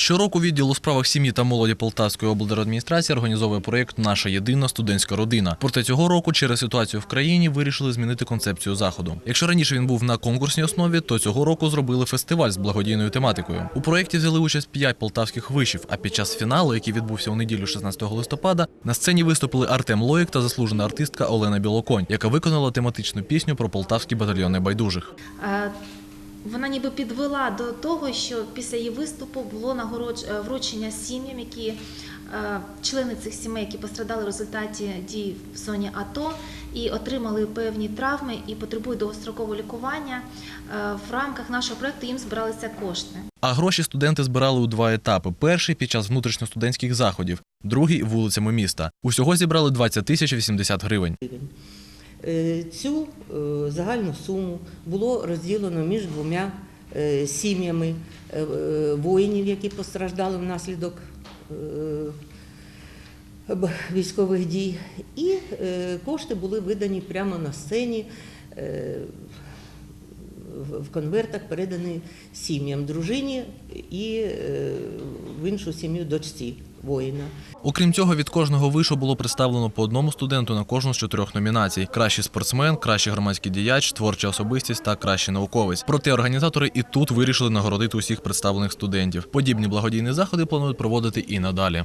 Щороку відділ у справах сім'ї та молоді Полтавської облдержадміністрації організовує проєкт Наша єдина студентська родина. Проте цього року через ситуацію в країні вирішили змінити концепцію заходу. Якщо раніше він був на конкурсній основі, то цього року зробили фестиваль з благодійною тематикою. У проєкті взяли участь п'ять полтавських вишів. А під час фіналу, який відбувся у неділю 16 листопада, на сцені виступили Артем Лоїк та заслужена артистка Олена Білоконь, яка виконала тематичну пісню про полтавський батальйон небайдужих. Вона ніби підвела до того, що після її виступу було нагородж... е, вручення сім'ям, які е, члени цих сімей, які пострадали в результаті дій в зоні АТО і отримали певні травми і потребують довгострокового лікування. Е, В рамках нашого проекту їм збиралися кошти. А гроші студенти збирали у два етапи: перший під час внутрішньостудентських заходів, другий вулицями міста. Усього зібрали 20 тисяч 80 гривень. Е, Цю е, загальну суму було розділено між двома е, сім'ями воїнів, які постраждали внаслідок військових дій, і кошти були видані прямо на сцені. В- конвертах передані сім'ям, дружині і е, в іншу сім'ю дочці воїна. Окрім цього, від кожного вишу було представлено по одному студенту на кожну з чотирьох номінацій: кращий спортсмен, кращий громадський діяч, творча особистість та кращий науковець. Проте організатори і тут вирішили нагородити усіх представлених студентів. Подібні благодійні заходи планують проводити і надалі.